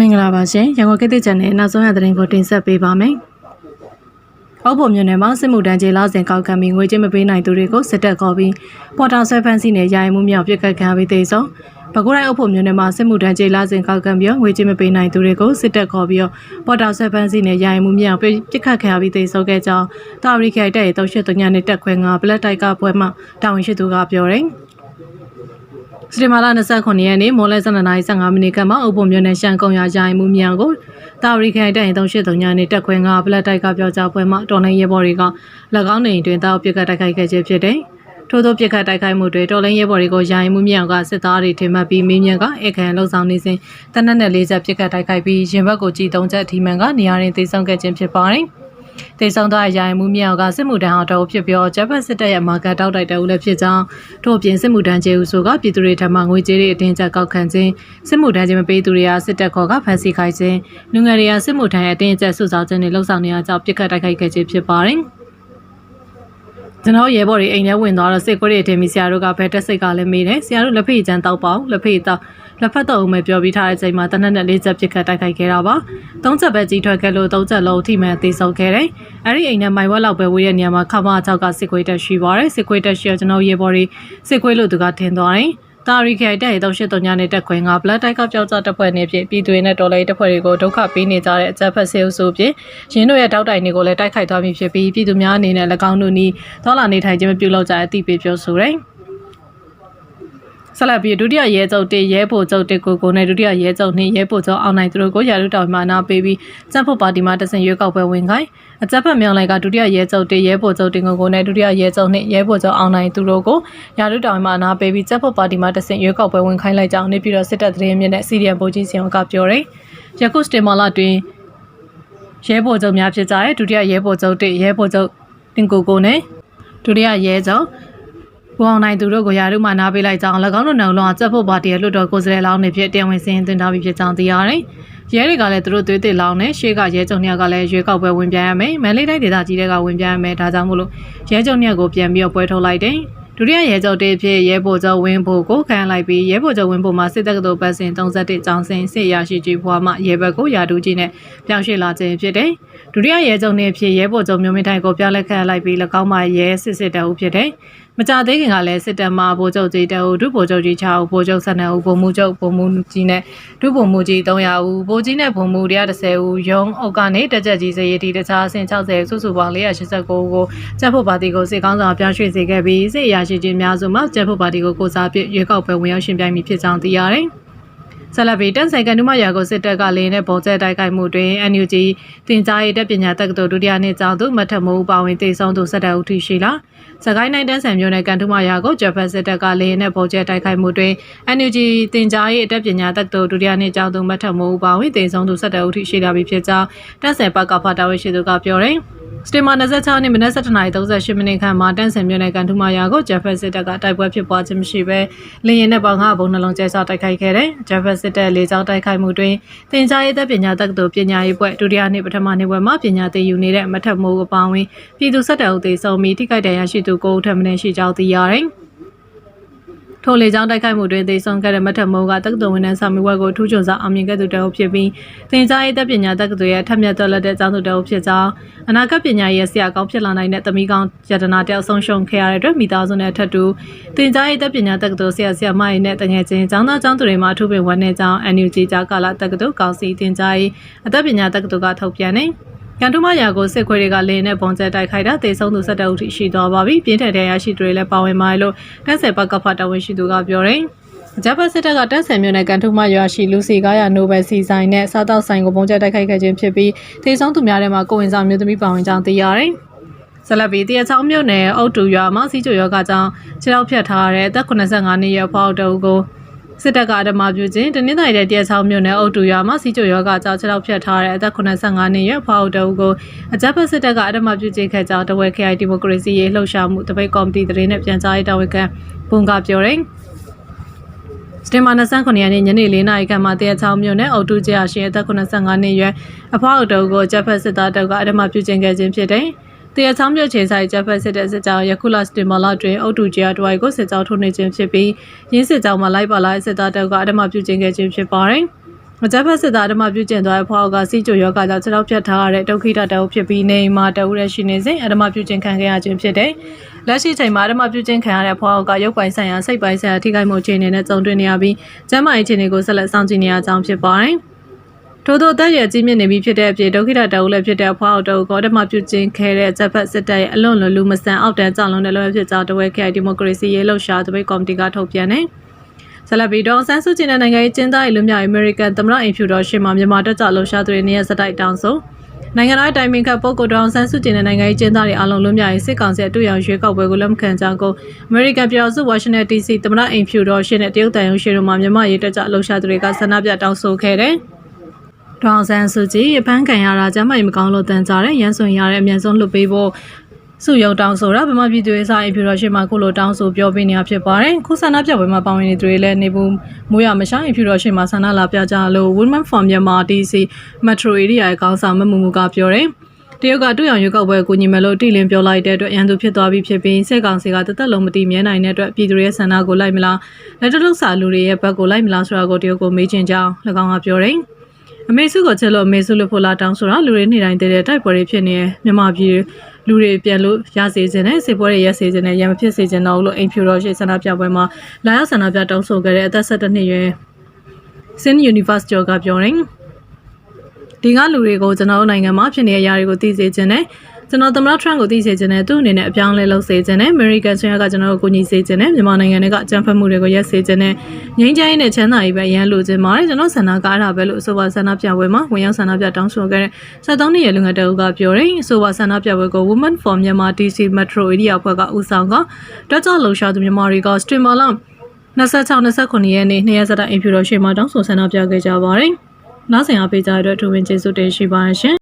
မင်္ဂလာပါရှင်ရန်ကုန်ကိတ်ချန်နယ်နောက်ဆုံးရသတင်းကိုတင်ဆက်ပေးပါမယ်။အောက်ပေါ်မြို့နယ်မှာစစ်မှုတန်းကျေလာစဉ်ကောက်ခံပြီးငွေကြေးမပေးနိုင်သူတွေကိုစစ်တပ်ခေါ်ပြီးပေါ်တာဆွဲဖမ်းဆီးနေရရင်မှုမြောက်ပြစ်ခတ်ခံပြီးသေးဆုံးပဲခူးတိုင်းအုပ်ဖို့မြို့နယ်မှာစစ်မှုတန်းကျေလာစဉ်ကောက်ခံပြီးငွေကြေးမပေးနိုင်သူတွေကိုစစ်တပ်ခေါ်ပြီးပေါ်တာဆွဲဖမ်းဆီးနေရရင်မှုမြောက်ပြစ်ခတ်ခံပြီးသေးဆုံးခဲ့ကြောင်းတာရီခိုင်တဲ့တောက်ရှက်တညနဲ့တက်ခွဲငါဘလက်တိုက်ကပွဲမှတာဝန်ရှိသူကပြောတယ်။ စတေမာလာ29ရက်နေ့မော်လဲ12:15မိနစ်ခန့်မှာအုပ်ပုံမြို့နယ်ရှန်ကုံရရိုင်းမှုမြောင်ကိုတာဝရီခိုင်တိုင်383ညနေတက်ခွဲငါဘလက်တိုက်ကပြောကြားပွဲမှာတော်လိုင်းရဲဘော်တွေက၎င်းနေတွင်တောက်ပြစ်ခတ်တိုက်ခိုက်ခဲ့ခြင်းဖြစ်တယ်။ထို့သောပြစ်ခတ်တိုက်ခိုက်မှုတွေတော်လိုင်းရဲဘော်တွေကိုရိုင်းမှုမြောင်ကစစ်သားတွေထိမှတ်ပြီးမင်းမြန်ကအခမ်းလှုပ်ဆောင်နေစဉ်တနက်နဲ့၄ချက်ပြစ်ခတ်တိုက်ခိုက်ပြီးရင်ဘက်ကိုကြည်၃ချက်အထိမှန်ကနေရာတွင်သေဆုံးခဲ့ခြင်းဖြစ်ပါတယ်။ တေဆောင်သားရိုင်မှုမြောက်ကစစ်မှုထမ်းအောင်တော်ဖြစ်ပြောဂျပန်စစ်တပ်ရဲ့မာကတောက်တိုက်တဲ့ဦးလည်းဖြစ်ကြောင်းထို့ပြင်စစ်မှုထမ်းကျေဦးဆိုကပြည်သူတွေထံမှငွေကြေးတွေအတင်းကျပ်ကောက်ခံခြင်းစစ်မှုထမ်းခြင်းမပေးသူတွေကစစ်တပ်ခေါ်ကဖမ်းဆီးခိုင်းခြင်းလူငယ်တွေကစစ်မှုထမ်းရဲ့အတင်းကျပ်ဆုဆောင်ခြင်းတွေလှုပ်ဆောင်နေရကြောင်းပြစ်ခတ်တိုက်ခိုက်ခဲ့ခြင်းဖြစ်ပါတယ်ကျွန်တော်ရဲဘော်တွေအိမ်ထဲဝင်သွားတော့စစ်ခွေးတွေထင်ပြီးဆရာတို့ကဘယ်တက်စိတ်ကလည်းမေးတယ်ဆရာတို့လက်ဖေးချမ်းတောက်ပေါ့လက်ဖေးတောက် လက်ဖက်တော့ဦးမယ်ပြောပြီးထားတဲ့အချိန်မှာတနက်နဲ့လေးချက်ပစ်ခတ်တိုက်ခိုက်ခဲ့တာပါသုံးချက်ပဲကြီးထွက်ခဲ့လို့သုံးချက်လုံးအထိမှန်သေးဆုံးခဲ့တယ်အဲ့ဒီအိမ်နဲ့မိုင်ဝက်လောက်ပဲဝေးတဲ့နေရာမှာခမအချောက်ကစစ်ခွေးတက်ရှိပါတယ်စစ်ခွေးတက်ရှိတော့ကျွန်တော်ရဲဘော်တွေစစ်ခွေးလို့သူကထင်သွားတယ်တာရီခိုင်တဲ့တောက်ရှိတုံညာနဲ့တက်ခွင်ကဘလက်တိုက်ကပြောက်ကြတပ်ဖွဲ့နေဖြစ်ပြည်သူတွေနဲ့တော်လိုင်းတပ်ဖွဲ့တွေကိုဒုက္ခပေးနေကြတဲ့အကြမ်းဖက်ဆဲအုပ်စုဖြစ်ရင်းတို့ရဲ့တောက်တိုင်တွေကိုလည်းတိုက်ခိုက်သွားပြီဖြစ်ပြီးပြည်သူများအနေနဲ့၎င်းတို့နီးသောလာနေထိုင်ခြင်းမပြုလုပ်ကြတဲ့အသိပေးပြောဆိုတယ် ဆက်လက်ပြီးဒုတိယရဲချုပ်တေရဲဖို့ချုပ်တေကိုကိုနဲ့ဒုတိယရဲချုပ်နှင်းရဲဖို့ချုပ်အောင်နိုင်သူတို့ကိုရာထူးတောင်မှနာပေးပြီးစံဖို့ပါတီမှတဆင်ရွေးကောက်ပွဲဝင်ခိုင်းအကြက်ဖက်မြောင်လိုက်ကဒုတိယရဲချုပ်တေရဲဖို့ချုပ်တင်ကိုကိုနဲ့ဒုတိယရဲချုပ်နှင်းရဲဖို့ချုပ်အောင်နိုင်သူတို့ကိုရာထူးတောင်မှနာပေးပြီးစံဖို့ပါတီမှတဆင်ရွေးကောက်ပွဲဝင်ခိုင်းလိုက်ကြောင်းနေပြီးတော့စစ်တပ်သတင်းမြင့်တဲ့စီရီယံဗိုလ်ကြီးစင်ကပြောတယ်ယခုစတေမာလာတွင်ရဲဘော်ချုပ်များဖြစ်ကြတဲ့ဒုတိယရဲဘော်ချုပ်တေရဲဘော်ချုပ်တင်ကိုကိုနဲ့ဒုတိယရဲချုပ် ဘူအောင်နိုင်သူတို့ကိုရာထူးမှနားပေးလိုက်ကြောင်း၎င်းတို့နှုံလုံးအကြက်ဖို့ပါတီရဲ့လွှတ်တော်ကိုယ်စားလှယ်လောင်းတွေဖြစ်တင်ဝင်စင်းတင်ထားပြီးဖြစ်ကြောင်းသိရတယ်။ရဲတွေကလည်းသူတို့သွေးတစ်လောင်းနဲ့ရှေ့ကရဲကြုံညကလည်းရွေးကောက်ပွဲဝင်ပြရမယ်။မန်လေးတိုင်းဒေသကြီးတွေကဝင်ပြရမယ်။ဒါကြောင့်မို့လို့ရဲကြုံညကိုပြန်ပြီးတော့ပွဲထုတ်လိုက်တယ်။ဒုတိယရဲချုပ်တေဖြစ်ရဲဘော်ချုပ်ဝင်းဖို့ကိုခံလိုက်ပြီးရဲဘော်ချုပ်ဝင်းဖို့မှာစစ်တပ်ကတော်ပတ်စဉ်31ကျောင်းစင်စစ်ရရှိကြီးဘွားမှရဲဘက်ကိုရာထူးကြီးနဲ့ပြောင်းရွှေ့လာခြင်းဖြစ်တယ်။ဒုတိယရဲချုပ်နေဖြစ်ရဲဘော်ချုပ်မျိုးမင်းထိုင်ကိုပြောင်းလဲခံလိုက်ပြီး၎င်းမှရဲစစ်စစ်တအုပ်ဖြစ်တယ်။ မကြသေးခင်ကလည်းစစ်တပ်မှဗိုလ်ချုပ်ကြီးတအုပ်ဒုဗိုလ်ချုပ်ကြီး6ဦးဗိုလ်ချုပ်12ဦးဗိုလ်မှူးချုပ်ဗိုလ်မှူးကြီးနဲ့ဒုဗိုလ်မှူးကြီး300ဦးဗိုလ်ကြီးနဲ့ဗိုလ်မှူး130ဦးရုံးအုပ်ကနေတက်ကြက်ကြီးစရေးတီတခြားအဆင့်60စုစုပေါင်း489ဦးကိုကျပ်ဖို့ပါတီကိုစစ်ကောင်းဆောင်ပြောင်းရွှေ့စေခဲ့ပြီးစစ်အရာရှိကြီးများစုမှကျပ်ဖို့ပါတီကိုကိုစားပြရွေးကောက်ပွဲဝင်ရောက်ရှင်ပြိုင်မိဖြစ်ကြောင်းသိရတယ်။ ဆလဘီတန်ဆိုင်ကန်နုမရာကိုစစ်တပ်ကလင်းနဲ့ပုံကျဲတိုက်ခိုက်မှုတွင် NUG တင်ကြားရေးတပ်ပညာတက္ကသိုလ်ဒုတိယနှစ်ကျောင်းသူမထမိုးပါဝင်တေဆုံးသူစစ်တပ်ဦးထိရှိလာစကိုင်းနိုင်တန်းဆန်မြို့နယ်ကန်ထုမရာကိုဂျပန်စစ်တပ်ကလင်းနဲ့ပုံကျဲတိုက်ခိုက်မှုတွင် NUG တင်ကြားရေးတပ်ပညာတက္ကသိုလ်ဒုတိယနှစ်ကျောင်းသူမထမိုးပါဝင်တေဆုံးသူစစ်တပ်ဦးထိရှိလာပြီဖြစ်ကြောင်းတန်ဆန်ပကဖတာဝန်ရှိသူကပြောတယ် စတေမာ26နှစ်မနက်7:38မိနစ်ခန့်မှာတန့်ဆင်မြို့နယ်ကန်ထူမာယာကိုဂျက်ဖက်စစ်တပ်ကတိုက်ပွဲဖြစ်ပွားခြင်းမရှိဘဲလင်းရင်နဲ့ပေါင်ငါဘုံနှလုံးကျဲဆောက်တိုက်ခိုက်ခဲ့တဲ့ဂျက်ဖက်စစ်တပ်လေကြောင်းတိုက်ခိုက်မှုတွင်တင်ကြားရေးသက်ပညာတက္ကသိုလ်ပညာရေးဘွဲ့ဒုတိယနှစ်ပထမနှစ်ဘွဲ့မှာပညာသင်ယူနေတဲ့အမထက်မိုးအပေါင်းဝင်ပြည်သူစစ်တပ်ဦးသေးဆုံးပြီးထိခိုက်ဒဏ်ရာရှိသူ9ဦးထပ်မံရှိကြောင်းသိရတယ်။ ထိုလေကြောင်းတိုက်ခိုက်မှုတွင်သေဆုံးခဲ့တဲ့မထက်မိုးကတက္ကသိုလ်ဝန်ထမ်းစာမေးပွဲကိုထူးချွန်စွာအောင်မြင်ခဲ့သူတအုပ်ဖြစ်ပြီးသင်ကြားရေးတပ်ပညာတက္ကသိုလ်ရဲ့ထက်မြက်တော်လက်တဲ့အကြောင်းသူတအုပ်ဖြစ်ကြောင်းအနာဂတ်ပညာရေးဆရာကောင်းဖြစ်လာနိုင်တဲ့သမီးကောင်းယတနာတယောက်ဆုံးရှုံးခဲ့ရတဲ့အတွက်မိသားစုနဲ့ထပ်တူသင်ကြားရေးတပ်ပညာတက္ကသိုလ်ဆရာဆရာမတွေနဲ့တငယ်ချင်းကျောင်းသားကျောင်းသူတွေမှအထူးပင်ဝန်နေကြောင်း NUG ကြားကာလတက္ကသိုလ်ကောင်စီသင်ကြားရေးအသက်ပညာတက္ကသိုလ်ကထုတ်ပြန်နေ ရန်တူမရာကိုစစ်ခွေတွေကလင်းနဲ့ပုံကျဲတိုက်ခိုက်တာတေဆုံးသူ၁၁ဦးထိရှိသွားပါပြီပြင်းထန်တဲ့ရရှိသူတွေလည်းပါဝင်ပါတယ်လို့တက်ဆယ်ဘက်ကဖတ်တော်ဝင်ရှိသူကပြောတယ်ဂျပန်စစ်တပ်ကတက်ဆယ်မြို့နယ်ကန်ထုမရွာရှိလူစီကားရနိုဘယ်စီဆိုင်နဲ့စားတောက်ဆိုင်ကိုပုံကျဲတိုက်ခိုက်ခဲ့ခြင်းဖြစ်ပြီးတေဆုံးသူများထဲမှာကိုဝင်ဆောင်မျိုးသမီးပါဝင်ကြောင်းသိရတယ်။ဆလဘီတရချောင်းမြို့နယ်အုတ်တူရွာမှာစီချိုယောဂကြောင့်ခြေထောက်ဖြတ်ထားတဲ့အသက်85နှစ်အရွယ်ဖောက်တုပ်ကို စစ်တပ်ကအဓမ္မပြုခြင်းတနင်္သာရီတဲ့တရချောင်းမြို့နယ်အုတ်တူရွာမှာစီချိုယောဂကြောင့်ခြေထောက်ဖြတ်ထားတဲ့အသက်85နှစ်အရွယ်ဖောက်တုပ်ကိုအကြမ်းဖက်စစ်တပ်ကအဓမ္မပြုခြင်းခဲ့ကြောင်းတဝဲ KI ဒီမိုကရေစီရေးလှုပ်ရှားမှုတပိတ်ကော်မတီသတင်းနဲ့ပြန်ကြားရေးတာဝန်ခံဘုံကပြောတယ်။စတင်မာ29ရက်နေ့ညနေ4နာရီခန့်မှာတရချောင်းမြို့နယ်အုတ်တူကျရှိအသက်85နှစ်အရွယ်အဖွားအတုပ်ကိုဂျပန်စစ်သားတပ်ကအဓမ္မပြုကျင့်ခဲ့ခြင်းဖြစ်တယ်။ တရချောင်းမြို့ခြေဆိုင်ဂျပန်စစ်တပ်စစ်ကြောင်းယခုလစတင်မာလာတွင်အုတ်တူကျတဝိုက်ကိုစစ်ကြောင်းထုတ်နေခြင်းဖြစ်ပြီးရင်းစစ်ကြောင်းမှာလိုက်ပါလာစစ်သားတပ်ကအဓမ္မပြုကျင့်ခဲ့ခြင်းဖြစ်ပါတယ်။အကြမ်းဖက်စစ်သားဓမ္မပြုကျင့်သွားတဲ့ဖွားကစီးကြိုယောဂကြောင့်ခြေထောက်ဖြတ်ထားရတဲ့ဒုက္ခိတတအုပ်ဖြစ်ပြီးနေအိမ်မှာတအုပ်ရရှိနေစဉ်အဓမ္မပြုကျင့်ခံခဲ့ရခြင်းဖြစ်တဲ့လက်ရှိချိန်မှာအဓမ္မပြုကျင့်ခံရတဲ့ဖွားကရုပ်ပိုင်ဆိုင်ရာစိတ်ပိုင်ဆိုင်ရာထိခိုက်မှုအခြေအနေနဲ့ကြုံတွေ့နေရပြီးကျန်းမာရေးအခြေအနေကိုဆက်လက်စောင့်ကြည့်နေရကြောင်းဖြစ်ပါတယ်။ ထို့သောတက်ရကြီးမြင့်နေပြီဖြစ်တဲ့အပြင်ဒုက္ခိတတအုပ်လည်းဖြစ်တဲ့ဖွားအောက်တအုပ်ကဓမ္မပြုကျင့်ခဲ့တဲ့ဂျပက်စစ်တပ်ရဲ့အလွန်လွန်လူမဆန်အောက်တန်းကြောင့်လုံးတဲ့လောရဖြစ်ကြောင်းတဝဲခဲ့ဒီမိုကရေစီရေးလှုပ်ရှားတပိတ်ကော်မတီကထုတ်ပြန်တယ်။ဆလဘီဒေါန်ဆန်းစုကြည်နဲ့နိုင်ငံရေးကျင်းသားရေးလူမျိုးအမေရိကန်သမ္မတအင်ဖြူတော်ရှေ့မှာမြန်မာတက်ကြလှုပ်ရှားသူတွေနေရစတိုက်တောင်းဆိုနိုင်ငံတော်တိုင်ပင်ခံပုဂ္ဂိုလ်ဒေါန်ဆန်းစုကြည်နဲ့နိုင်ငံရေးကျင်းသားတွေအားလုံးလူမျိုးရေးစစ်ကောင်စီအတူရောင်ရွေးကောက်ပွဲကိုလက်မခံကြောင်းကိုအမေရိကန်ပြည်တော်စုဝါရှင်တန် DC သမ္မတအင်ဖြူတော်ရှေ့နဲ့တရုတ်တန်ရုံရှေ့တို့မှာမြန်မာရေးတက်ကြလှုပ်ရှားသူတွေကဆန္ဒပြတောင်းဆိုခဲ့တယ်။ ဒေါန်ဆန်းစုကြည်ရပန်းခံရတာကျမ်းမာရေးမကောင်းလို့တန်ကြတဲ့ရန်စွန်ရတဲ့အမြန်ဆုံးလွတ်ပေးဖို့စုယုံတောင်းဆိုတာဗမာပြည်သူရေးစာအင်ဖြူတော်ရှိမှခုလိုတောင်းဆိုပြောပေးနေတာဖြစ်ပါတယ်။ခုဆန္ဒပြပွဲမှာပါဝင်နေသူတွေလည်းနေဘူးမိုးရမရှာအင်ဖြူတော်ရှိမှဆန္ဒလာပြကြလို့ Women for Myanmar DC Metro Area ရဲ့ခေါင်းဆောင်မမှုမှုကပြောတယ်။တရုတ်ကတူအောင်ရွေးကောက်ပွဲကိုညီမယ်လို့တိလင်းပြောလိုက်တဲ့အတွက်ရန်သူဖြစ်သွားပြီးဖြစ်ပြီးစစ်ကောင်စီကတသက်လုံးမတည်မြဲနိုင်တဲ့အတွက်ပြည်သူတွေရဲ့ဆန္ဒကိုလိုက်မလားလက်တလုစာလူတွေရဲ့ဘက်ကိုလိုက်မလားဆိုတာကိုတရုတ်ကိုမေးချင်ကြောင်း၎င်းကပြောတယ်။ အမေစုကိုချက်လို့အမေစုလို့ဖို့လာတောင်းဆိုတာလူတွေနေတိုင်းတည်းတဲ့တိုက်ပွဲတွေဖြစ်နေတယ်မြန်မာပြည်လူတွေပြန်လို့ရစေခြင်းနဲ့စေပွဲတွေရက်စေခြင်းနဲ့ရံမဖြစ်စေခြင်းတော့လို့အိမ်ဖြူတော်ရှိဆန္ဒပြပွဲမှာလာရောက်ဆန္ဒပြတောင်းဆိုခဲ့တဲ့အသက်17နှစ်ရွယ် Sin Universe ကျော်ကပြောတယ်ဒီကလူတွေကိုကျွန်တော်တို့နိုင်ငံမှာဖြစ်နေတဲ့အရာတွေကိုသိစေခြင်းနဲ့ ကျွန်တော်သမ္မတထရန့်ကိုသိစေခြင်းနဲ့သူ့အနေနဲ့အပြောင်းအလဲလုပ်စေခြင်းနဲ့ American ဆွေးနွေးကကျွန်တော်တို့ကိုညီစေခြင်းနဲ့မြန်မာနိုင်ငံတွေကအကြံဖတ်မှုတွေကိုရက်စေခြင်းနဲ့ငြိမ်းချမ်းရေးနဲ့ချမ်းသာရေးပဲရန်လိုခြင်းပါတယ်ကျွန်တော်ဆန္ဒကားတာပဲလို့အဆိုပါဆန္ဒပြပွဲမှာဝင်ရောက်ဆန္ဒပြတောင်းဆိုခဲ့တဲ့73နှစ်ရဲ့လူငယ်တအုပ်ကပြောတယ်အဆိုပါဆန္ဒပြပွဲကို Women for Myanmar DC Metro Area အဖွဲ့ကဦးဆောင်ကတက်ကြလှုပ်ရှားသူမြန်မာတွေက streamer လောက်26 29ရက်နေ့နေ့ရက်စတဲ့အင်ဖြူတော်ရှေ့မှာတောင်းဆိုဆန္ဒပြခဲ့ကြပါတယ်။နောက်ဆင်အားပေးကြတဲ့အတွက်ထူးပင်ကျေးဇူးတင်ရှိပါတယ်ရှင်